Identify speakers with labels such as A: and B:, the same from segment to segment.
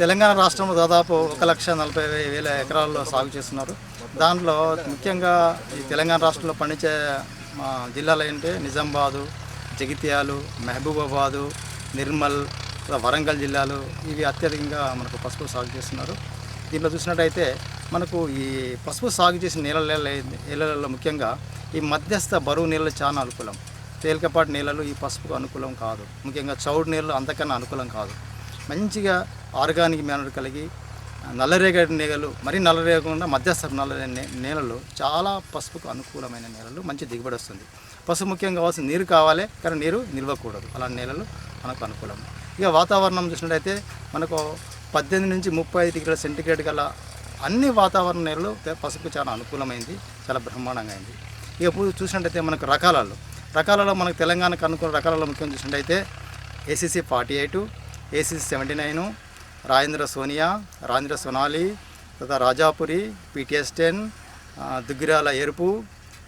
A: తెలంగాణ రాష్ట్రంలో దాదాపు ఒక లక్ష నలభై వేల ఎకరాల్లో సాగు చేస్తున్నారు. దాంట్లో ముఖ్యంగా ఈ తెలంగాణ రాష్ట్రంలో పండించే మా జిల్లాలు ఏంటంటే నిజామాబాదు జగిత్యాలు మహబూబాబాదు నిర్మల్ వరంగల్ జిల్లాలు ఇవి అత్యధికంగా మనకు పసుపు సాగు చేస్తున్నారు. దీంట్లో చూసినట్టయితే మనకు ఈ పసుపు సాగు చేసిన నేలల నేలలలో ముఖ్యంగా ఈ మధ్యస్థ బరువు నేలలు చాలా అనుకూలం. తేలికపాటి నేలలు ఈ పసుపుకు అనుకూలం కాదు. ముఖ్యంగా చౌడు నేలలు అంతకన్నా అనుకూలం కాదు. మంచిగా ఆర్గానిక్ మేనర్ కలిగి నల్లరేగడి నేలలు మరీ నల్లరేగకుండా మధ్యస్థ నల్ల నేలలు చాలా పసుపుకు అనుకూలమైన నేలలు మంచి దిగుబడి వస్తుంది. పసుపు ముఖ్యంగా కావాల్సిన నీరు కావాలి కానీ నీరు నిల్వకూడదు. అలాంటి నేలలు మనకు అనుకూలం. ఇక వాతావరణం చూసినట్టయితే మనకు పద్దెనిమిది నుంచి ముప్పై ఐదు డిగ్రీల సెంటిగ్రేడ్ గల అన్ని వాతావరణ నేలలు పసుపు చాలా అనుకూలమైంది చాలా బ్రహ్మాండంగా అయింది. ఇక ఇప్పుడు చూసినట్టయితే మనకు రకాలలో. రకాలలో మనకు తెలంగాణకు అనుకున్న రకాలలో ముఖ్యం చూసినట్టయితే ACC forty eight ACC seventy nine Rajendra Sonia Rajendra Sonali తర్వాత రాజాపురి పిటిఎస్ టెన్ దుగ్గిరాల ఎరుపు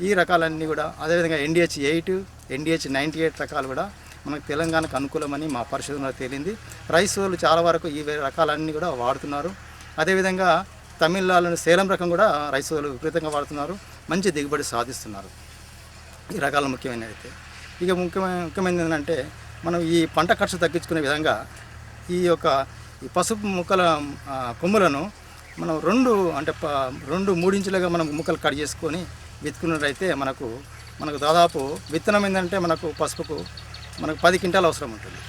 A: ఈ రకాలన్నీ కూడా అదేవిధంగా NDH eight NDH ninety eight రకాలు కూడా మనకు తెలంగాణకు అనుకూలమని మా పరిశోధనలో తేలింది. రైస్ వాళ్ళు చాలా వరకు ఈ రకాలన్నీ కూడా వాడుతున్నారు. అదేవిధంగా తమిళనాడులోని సేలం రకం కూడా రైస్ వాళ్ళు విపరీతంగా వాడుతున్నారు. మంచి దిగుబడి సాధిస్తున్నారు. ఈ రకాల ముఖ్యమైనది ఇక ముఖ్యమైన ముఖ్యమైనది ఏంటంటే మనం ఈ పంట ఖర్చు తగ్గించుకునే విధంగా ఈ యొక్క ఈ పసుపు ముక్కల కొమ్ములను మనం రెండు అంటే రెండు మూడించులుగా మనం ముక్కలు కట్ చేసుకొని విత్తుకున్నట్లయితే మనకు మనకు దాదాపు విత్తనం ఏంటంటే మనకు పసుపుకు మనకు పది క్వింటాలు అవసరం ఉంటుంది.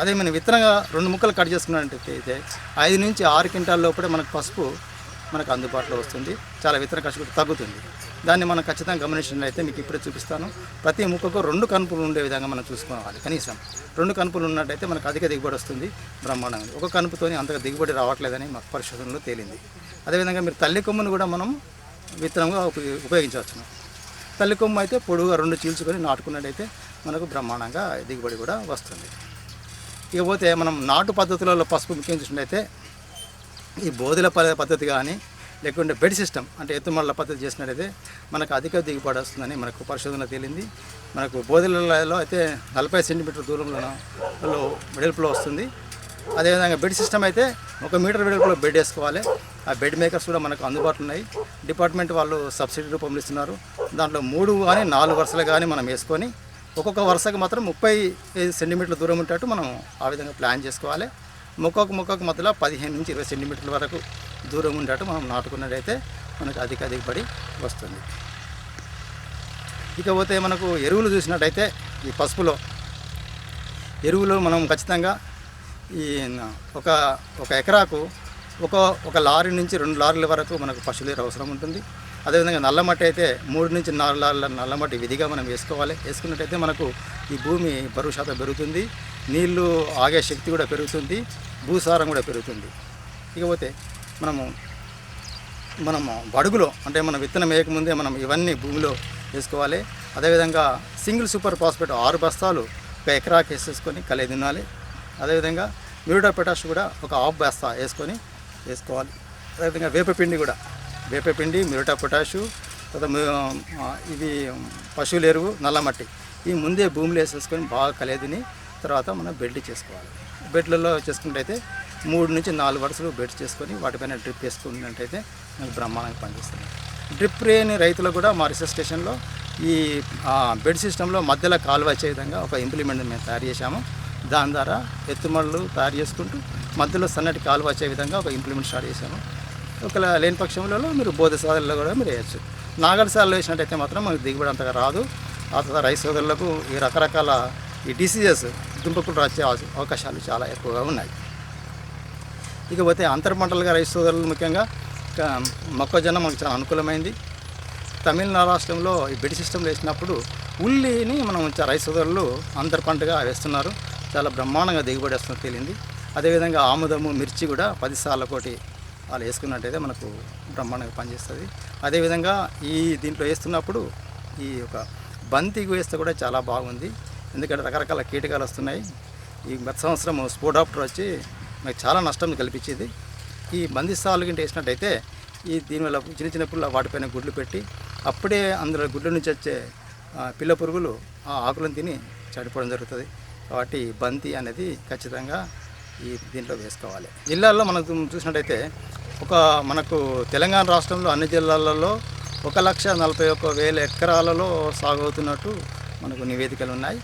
A: అదే మనం విత్తనంగా రెండు ముక్కలు కట్ చేసుకున్నట్టయితే ఐదు నుంచి ఆరు క్వింటాల లోపలే మనకు పసుపు మనకు అందుబాటులో వస్తుంది. చాలా విత్తన ఖర్చు కూడా తగ్గుతుంది. దాన్ని మనం ఖచ్చితంగా గమనించినట్లయితే మీకు ఇప్పుడే చూపిస్తాను. ప్రతి ముక్కకు రెండు కనుపులు ఉండే విధంగా మనం చూసుకోవాలి. కనీసం రెండు కనుపులు ఉన్నట్టయితే మనకు అధిక దిగుబడి వస్తుంది బ్రహ్మాండంగా. ఒక కనుపుతోని అంతగా దిగుబడి రావట్లేదని మాకు పరిశోధనలో తేలింది. అదేవిధంగా మీరు తల్లి కొమ్మును కూడా మనం విత్తనంగా ఉపయోగించవచ్చు ఉపయోగించవచ్చును. తల్లి కొమ్ము అయితే పొడుగుగా రెండు చీల్చుకొని నాటుకున్నట్టయితే మనకు బ్రహ్మాండంగా దిగుబడి కూడా వస్తుంది. ఇకపోతే మనం నాటు పద్ధతులలో పసుపు ముఖ్యం చూసినట్టయితే ఈ బోధుల పద్ధతి కానీ లేకుంటే బెడ్ సిస్టమ్ అంటే ఎత్తుమల్ల పద్ధతి చేసినట్టయితే మనకు అధిక దిగుబడి వస్తుందని మనకు పరిశోధన తేలింది. మనకు బోధులలో అయితే నలభై సెంటీమీటర్ దూరంలో వెడల్పులో వస్తుంది. అదేవిధంగా బెడ్ సిస్టమ్ అయితే ఒక మీటర్ వెడల్పులో బెడ్ వేసుకోవాలి. ఆ బెడ్ మేకర్స్ కూడా మనకు అందుబాటులో ఉన్నాయి. డిపార్ట్మెంట్ వాళ్ళు సబ్సిడీ రూపంలో ఇస్తున్నారు. దాంట్లో మూడు కానీ నాలుగు వరుసలు కానీ మనం వేసుకొని ఒక్కొక్క వరుసకు మాత్రం ముప్పై ఐదు సెంటీమీటర్ల దూరం ఉంటట్టు మనం ఆ విధంగా ప్లాన్ చేసుకోవాలి. మొక్కకు మొక్కకు మధ్యలో పదిహేను నుంచి ఇరవై సెంటీమీటర్ల వరకు దూరం ఉండేటట్టు మనం నాటుకున్నట్టయితే మనకు అధిక దిగుబడి వస్తుంది. ఇకపోతే మనకు ఎరువులు చూసినట్టయితే ఈ పసుపులో ఎరువులు మనం ఖచ్చితంగా ఈ ఒక ఒక ఎకరాకు ఒక ఒక లారీ నుంచి రెండు లారీల వరకు మనకు పశువుల ఎరువు అవసరం ఉంటుంది. అదేవిధంగా నల్లమట్టి అయితే మూడు నుంచి నాలుగు లారీల నల్లమట్టి విధిగా మనం వేసుకోవాలి. వేసుకున్నట్టయితే మనకు ఈ భూమి బరువు శాతం పెరుగుతుంది. నీళ్ళు ఆగే శక్తి కూడా పెరుగుతుంది భూసారం కూడా పెరుగుతుంది. ఇకపోతే మనము మనము బడుగులో అంటే మనం విత్తనం వేయకముందే మనం ఇవన్నీ భూమిలో వేసుకోవాలి. అదేవిధంగా సింగిల్ సూపర్ ఫాస్ఫేట్ ఆరు బస్తాలు ఒక ఎకరాకి వేసేసుకొని కలిగి తినాలి. అదేవిధంగా మ్యూటా పొటాష్ కూడా ఒక హాఫ్ బస్తా వేసుకొని వేసుకోవాలి. అదేవిధంగా వేపపిండి కూడా వేపపిండి మ్యూటా పొటాషు తర్వాత ఇది ఇవి పశువుల ఎరువు నల్లమట్టి ఈ ముందే భూమిలో వేసేసుకొని బాగా కలియదిని తర్వాత మనం బెడ్ చేసుకోవాలి. బెడ్లలో చేసుకున్నట్టయితే మూడు నుంచి నాలుగు వరుసలు బెడ్ చేసుకొని వాటిపైన డ్రిప్ వేసుకున్నట్టయితే మనకు బ్రహ్మాండంగా పనిచేస్తుంది. డ్రిప్ లేని రైతులు కూడా మా రీసెర్చ్ స్టేషన్లో ఈ బెడ్ సిస్టంలో మధ్యలో కాలువ వచ్చే విధంగా ఒక ఇంప్లిమెంట్ మేము తయారు చేశాము. దాని ద్వారా ఎత్తుమడులు తయారు చేసుకుంటూ మధ్యలో సన్నటి కాలువ వచ్చే విధంగా ఒక ఇంప్లిమెంట్ స్టార్ట్ చేశాము. ఒకవేళ లేని పక్షంలో మీరు బోధ సాధనలో కూడా మీరు వేయచ్చు నాగల సార్లు వేసినట్టయితే మాత్రం మనకు దిగుబడి అంతగా రాదు. ఆ తర్వాత రైస్ సోదరులకు ఈ రకరకాల ఈ డిసీజెస్ దుంపకులు వచ్చే అవకాశాలు చాలా ఎక్కువగా ఉన్నాయి. ఇకపోతే అంతర్ పంటలుగా రైతు సోదరులు ముఖ్యంగా మొక్కజొన్న మనకు చాలా అనుకూలమైంది. తమిళనాడు రాష్ట్రంలో ఈ బెడ్ సిస్టమ్ వేసినప్పుడు ఉల్లిని మనం రైతు సోదరులు అంతర్ పంటగా వేస్తున్నారు. చాలా బ్రహ్మాండంగా దిగుబడి వస్తుంది తేలింది. అదేవిధంగా ఆముదము మిర్చి కూడా పది సార్ల కోటి వాళ్ళు వేసుకున్నట్టయితే మనకు బ్రహ్మాండంగా పనిచేస్తుంది. అదేవిధంగా ఈ దీంట్లో వేస్తున్నప్పుడు ఈ యొక్క బంతికి వేస్తే కూడా చాలా బాగుంది. ఎందుకంటే రకరకాల కీటకాలు వస్తున్నాయి. ఈ గత సంవత్సరం స్పోడాప్టర్ వచ్చి మాకు చాలా నష్టం కల్పించేది. ఈ మంది సాలు గింట వేసినట్టయితే ఈ దీనివల్ల చిన్న చిన్న పుల్ల వాటిపైన గుడ్లు పెట్టి అప్పుడే అందులో గుడ్ల నుంచి వచ్చే పిల్ల పురుగులు ఆ ఆకులను తిని చనిపోవడం జరుగుతుంది. కాబట్టి బంతి అనేది ఖచ్చితంగా ఈ దీంట్లో వేసుకోవాలి. జిల్లాల్లో మనకు చూసినట్టయితే ఒక మనకు తెలంగాణ రాష్ట్రంలో అన్ని జిల్లాలలో ఒక లక్ష నలభై ఒక్క వేల ఎకరాలలో సాగు అవుతున్నట్టు మనకు నివేదికలు ఉన్నాయి.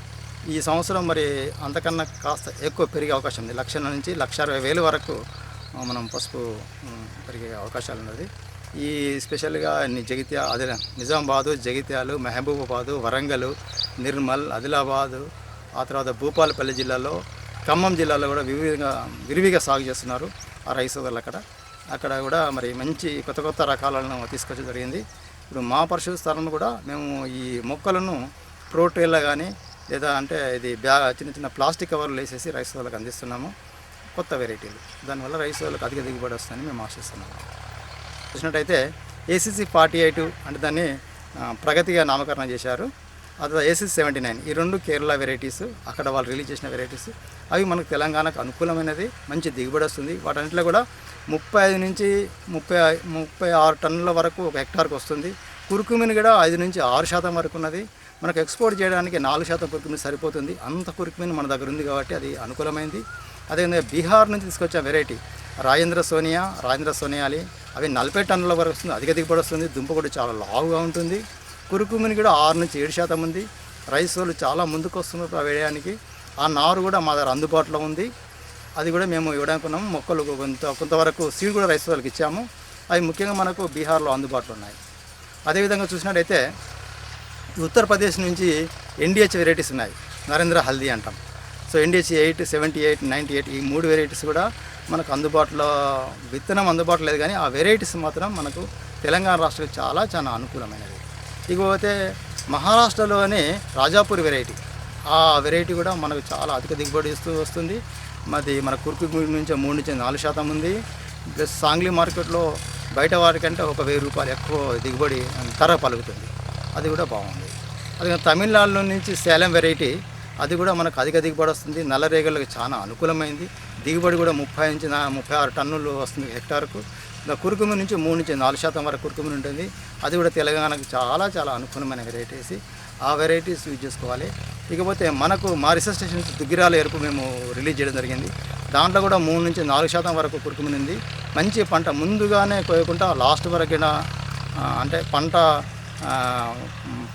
A: ఈ సంవత్సరం మరి అంతకన్నా కాస్త ఎక్కువ పెరిగే అవకాశం ఉంది. లక్ష నుంచి లక్ష అరవై వేలు వరకు మనం పసుపు పెరిగే అవకాశాలు ఉన్నది. ఈ స్పెషల్గా జగిత్యా అదే నిజామాబాదు జగిత్యాలు మహబూబాబాదు వరంగల్ నిర్మల్ ఆదిలాబాదు ఆ తర్వాత భూపాలపల్లి జిల్లాలో ఖమ్మం జిల్లాలో కూడా వివిధంగా విరివిగా సాగు చేస్తున్నారు ఆ రైస్ సోదరులు అక్కడ. అక్కడ కూడా మరి మంచి కొత్త కొత్త రకాలను తీసుకొచ్చడం జరిగింది. ఇప్పుడు మా పరిశుద్ధ స్థలంలో కూడా మేము ఈ మొక్కలను ప్రోటేల్లో కానీ లేదా అంటే ఇది బ్యా చిన్న చిన్న ప్లాస్టిక్ కవర్లు వేసేసి రైస్ వాళ్ళకి అందిస్తున్నాము. కొత్త వెరైటీలు. దానివల్ల రైస్ వాళ్ళకి అధిక దిగుబడి వస్తుందని మేము ఆశిస్తున్నాము. చూసినట్టయితే ఏసీసీ ఫార్టీ ఎయిట్ అంటే దాన్ని ప్రగతిగా నామకరణం చేశారు. అది ఏసీసీ సెవెంటీ నైన్ ఈ రెండు కేరళ వెరైటీస్ అక్కడ వాళ్ళు రిలీజ్ చేసిన వెరైటీస్ అవి మనకు తెలంగాణకు అనుకూలమైనది మంచి దిగుబడి వస్తుంది. వాటన్నిటిలో కూడా ముప్పై ఐదు నుంచి ముప్పై ముప్పై ఆరు టన్నుల వరకు ఒక హెక్టార్కి వస్తుంది. కురుకుమిని కూడా ఐదు నుంచి ఆరు శాతం వరకు ఉన్నది. మనకు ఎక్స్పోర్ట్ చేయడానికి నాలుగు శాతం కురుకుమిని సరిపోతుంది. అంత కురుకుమిని మన దగ్గర ఉంది కాబట్టి అది అనుకూలమైంది. అదేవిధంగా బీహార్ నుంచి తీసుకొచ్చే వెరైటీ రాజేంద్ర సోనియా రాజేంద్ర సోనియాలి అవి నలభై టన్నుల వరకు వస్తుంది. అధిక దిగుబడి వస్తుంది. దుంప కూడా చాలా లావుగా ఉంటుంది. కురుకుమిని కూడా ఆరు నుంచి ఏడు శాతం ఉంది. రైస్ వాళ్ళు చాలా ముందుకు వస్తున్నారు ఆ వేయడానికి. ఆ నారు కూడా మా దగ్గర అందుబాటులో ఉంది. అది కూడా మేము ఇవ్వడానికి ఉన్నాము. మొక్కలు కొంత కొంతవరకు సీడ్ కూడా రైస్ వాళ్ళకి ఇచ్చాము. అవి ముఖ్యంగా మనకు బీహార్లో అందుబాటులో ఉన్నాయి. అదేవిధంగా చూసినట్టయితే ఉత్తరప్రదేశ్ నుంచి ఎన్డిహెచ్ వెరైటీస్ ఉన్నాయి. నరేంద్ర హల్దీ అంటాం. So NDH eight seventy eight ninety eight ఈ మూడు వెరైటీస్ కూడా మనకు అందుబాటులో విత్తనం అందుబాటులో లేదు కానీ ఆ వెరైటీస్ మాత్రం మనకు తెలంగాణ రాష్ట్రానికి చాలా చాలా అనుకూలమైనది ఇకపోతే మహారాష్ట్రలోనే రాజాపూర్ వెరైటీ. ఆ వెరైటీ కూడా మనకు చాలా అధిక దిగుబడి ఇస్తూ వస్తుంది. మరి మన కుర్కు నుంచి మూడు నుంచి నాలుగు శాతం ఉంది. ప్లస్ సాంగ్లీ మార్కెట్లో బయట వారికంటే ఒక వెయ్యి రూపాయలు ఎక్కువ దిగుబడి ధర పలుకుతుంది. అది కూడా బాగుంది. అది తమిళనాడు నుంచి సేలం వెరైటీ అది కూడా మనకు అధిక దిగుబడి వస్తుంది. నల్ల రేగలకు చాలా అనుకూలమైంది. దిగుబడి కూడా ముప్పై నుంచి ముప్పై ఆరు టన్నులు వస్తుంది హెక్టార్కు. ఇంకా కురుకుమి నుంచి మూడు నుంచి నాలుగు శాతం వరకు కురుకుమి ఉంటుంది. అది కూడా తెలంగాణకు చాలా చాలా అనుకూలమైన వెరైటీస్. ఆ వెరైటీస్ యూజ్ చేసుకోవాలి. ఇకపోతే మనకు మా రీసెర్చ్ నుంచి దుగ్గిరాల ఎరుపు మేము రిలీజ్ చేయడం జరిగింది. దాంట్లో కూడా మూడు నుంచి నాలుగు శాతం వరకు కురుకుమి ఉంది. మంచి పంట ముందుగానే కోయకుండా లాస్ట్ వరకు అంటే పంట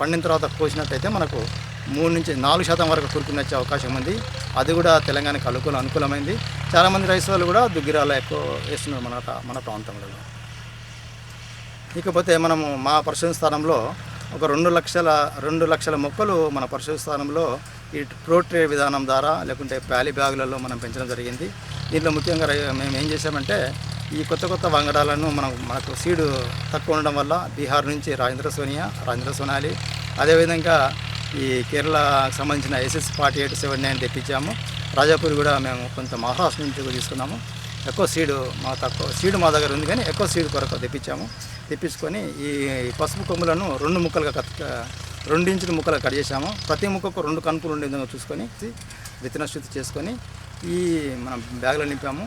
A: పండిన తర్వాత కోసినట్టయితే మనకు మూడు నుంచి నాలుగు శాతం వరకు కురుకుని వచ్చే అవకాశం ఉంది. అది కూడా తెలంగాణకు అనుకూలం అనుకూలమైంది. చాలామంది రైతు వాళ్ళు కూడా దుగ్గిరాల ఎక్కువ వేస్తున్నారు మన మన ప్రాంతంలో. ఇకపోతే మనము మా పరిశోధన స్థానంలో ఒక రెండు లక్షల రెండు లక్షల మొక్కలు మన పరిశోధన స్థానంలో ఈ ప్రోట్రే విధానం ద్వారా లేకుంటే ప్యాలీ బ్యాగులలో మనం పెంచడం జరిగింది. దీంట్లో ముఖ్యంగా రై- మేము ఏం చేసామంటే ఈ కొత్త కొత్త వంగడాలను మనం మనకు సీడు తక్కువ ఉండడం వల్ల బీహార్ నుంచి రాజేంద్ర సోనియా రాజేంద్ర సోనాలి. అదేవిధంగా ఈ కేరళకు సంబంధించిన SS forty eight seven nine తెప్పించాము. Rajapur కూడా మేము కొంత మహారాష్ట్ర నుంచి తీసుకున్నాము. ఎక్కువ సీడు మా తక్కువ సీడు మా దగ్గర ఉంది కానీ ఎక్కువ సీడు కొరకు తెప్పించాము. తెప్పించుకొని ఈ పసుపు కొమ్ములను రెండు ముక్కలుగా కట్ రెండించిన ముక్కలు కట్ చేసాము ప్రతి ముక్కకు రెండు కనుపులు ఉండే విధంగా చూసుకొని విత్తన శుద్ధి చేసుకొని ఈ మనం బ్యాగ్లో నింపాము.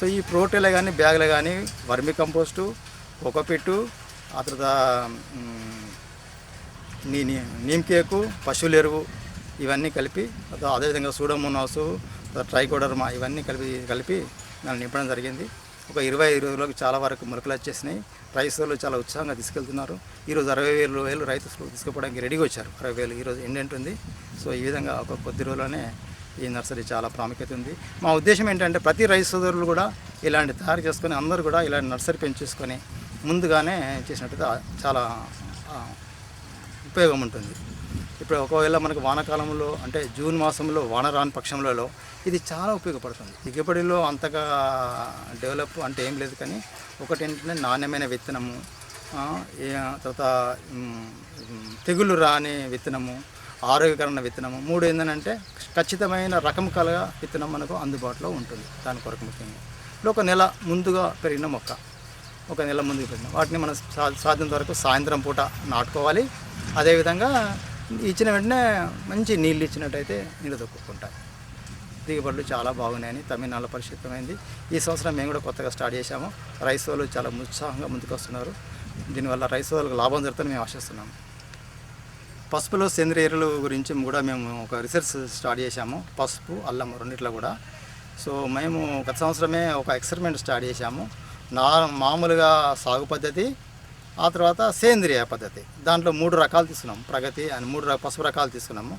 A: సో ఈ ప్రోటీన్లు కానీ బ్యాగులే కానీ వర్మి కంపోస్టు కొకపెట్టు ఆ తర్వాత నీ నీ- నీమ్ కేకు పశువుల ఎరువు ఇవన్నీ కలిపి అదేవిధంగా సూడోమోనాసు ట్రైకోడర్మా ఇవన్నీ కలిపి కలిపి నన్ను నింపడం జరిగింది. ఒక ఇరవై ఐదు రోజులకు చాలా వరకు మొలకలు వచ్చేసినాయి. రైతులు చాలా ఉత్సాహంగా తీసుకెళ్తున్నారు. ఈరోజు అరవై వేలు వేలు రైతులు తీసుకుపోవడానికి రెడీగా వచ్చారు. అరవై వేలు ఈరోజు ఎండ్ ఉంది సో ఈ విధంగా ఒక కొద్ది రోజుల్లోనే ఈ నర్సరీ చాలా ప్రాముఖ్యత ఉంది. మా ఉద్దేశం ఏంటంటే ప్రతి రైతు సోదరులు కూడా ఇలాంటి తయారు చేసుకొని అందరూ కూడా ఇలాంటి నర్సరీ పెంచేసుకొని ముందుగానే చేసినట్టుగా చాలా ఉపయోగం ఉంటుంది. ఇప్పుడు ఒకవేళ మనకు వానాకాలంలో అంటే జూన్ మాసంలో వాన రాని పక్షంలో ఇది చాలా ఉపయోగపడుతుంది. దిగుబడిలో అంతగా డెవలప్ అంటే ఏం లేదు కానీ ఒకటి ఏంటంటే నాణ్యమైన విత్తనము తర్వాత తెగులు రాని విత్తనము ఆరోగ్యకరమైన విత్తనము. మూడు ఏంటంటే ఖచ్చితమైన రకం కల విత్తనం మనకు అందుబాటులో ఉంటుంది. దాని కొరకు ముఖ్యంగా. ఇప్పుడు ఒక నెల ముందుగా పెరిగిన మొక్క. ఒక నెల ముందుకు పెరిగిన. వాటిని మనం సాధ్యం వరకు సాయంత్రం పూట నాటుకోవాలి. అదేవిధంగా ఇచ్చిన వెంటనే మంచి నీళ్ళు ఇచ్చినట్టయితే నీళ్ళు దొక్కుకుంటాయి దిగుబడులు చాలా బాగున్నాయని తమిళనాడులో పరిశుభ్రమైంది ఈ సంవత్సరం మేము కూడా కొత్తగా స్టార్ట్ చేశాము. రైస్ వాళ్ళు చాలా ఉత్సాహంగా ముందుకు వస్తున్నారు దీనివల్ల రైస్ వాళ్ళకి లాభం జరుగుతుందని మేము ఆశిస్తున్నాము. పసుపులో సేంద్రియ ఎరువుల గురించి కూడా మేము ఒక రీసెర్చ్ స్టార్ట్ చేశాము. పసుపు అల్లం రెండిట్లో కూడా. సో మేము గత సంవత్సరమే ఒక ఎక్స్పెరిమెంట్ స్టార్ట్ చేశాము. నా మామూలుగా సాగు పద్ధతి ఆ తర్వాత సేంద్రియ పద్ధతి. దాంట్లో మూడు రకాలు తీసుకున్నాం. ప్రగతి అని మూడు పసుపు రకాలు తీసుకున్నాము.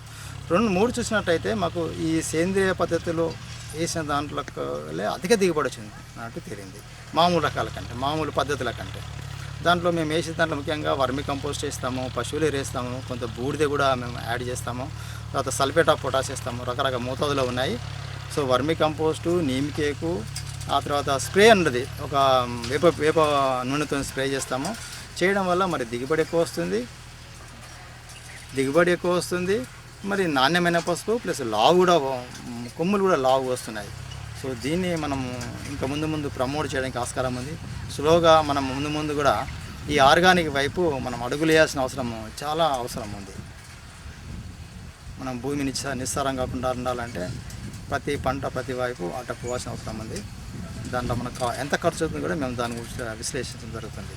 A: రెండు మూడు చూసినట్టయితే మాకు ఈ సేంద్రియ పద్ధతిలో వేసిన దాంట్లో అధిక దిగుబడి వచ్చింది నాకు తేలింది. మామూలు రకాల కంటే మామూలు పద్ధతుల కంటే. దాంట్లో మేము వేసిన దాంట్లో ముఖ్యంగా వర్మి కంపోస్ట్ వేస్తాము పశువులు వేస్తాము కొంత బూడిద కూడా మేము యాడ్ చేస్తాము తర్వాత సల్ఫేట్ ఆఫ్ పొటాష్ వేస్తాము రకరకాల మోతాదులో ఉన్నాయి. So vermicompost neem cake ఆ తర్వాత స్ప్రే అన్నది ఒక వేప వేప నూనెతో స్ప్రే చేస్తాము. చేయడం వల్ల మరి దిగుబడి ఎక్కువ వస్తుంది. దిగుబడి ఎక్కువ వస్తుంది. మరి నాణ్యమైన పసుపు ప్లస్ లావు కూడా కొమ్ములు కూడా లావు వస్తున్నాయి. సో దీన్ని మనం ఇంకా ముందు ముందు ప్రమోట్ చేయడానికి ఆస్కారం ఉంది. స్లోగా మనం ముందు ముందు కూడా ఈ ఆర్గానిక్ వైపు మనం అడుగులు వేయాల్సిన అవసరం చాలా అవసరం ఉంది. మనం భూమిని నిస్స- నిస్సారం కాకుండా ఉండాలంటే ప్రతి పంట ప్రతి వైపు అట్ట పోవాల్సిన అవసరం ఉంది. దాంట్లో మనకు కా- ఎంత ఖర్చు అవుతుంది కూడా మేము దాని గురించి విశ్లేషించడం జరుగుతుంది.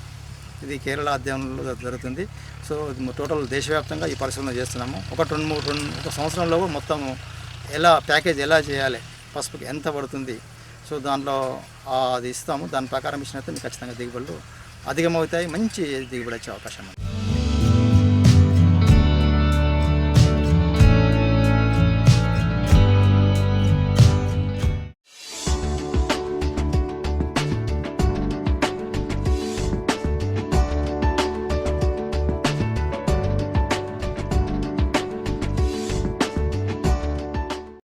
A: ఇది కేరళ అధ్యయనంలో జరుగుతుంది. సో టోటల్ దేశవ్యాప్తంగా ఈ పరిశోధన చేస్తున్నాము. ఒక రెండు మూడు రెండు ఒక సంవత్సరంలో మొత్తం ఎలా ప్యాకేజ్ ఎలా చేయాలి పసుపుకి ఎంత పడుతుంది? సో దాంట్లో అది ఇస్తాము. దాని ప్రకారం ఇచ్చినట్టు మీకు ఖచ్చితంగా దిగుబడులు అధికమవుతాయి. మంచి దిగుబడి వచ్చే అవకాశం ఉంది.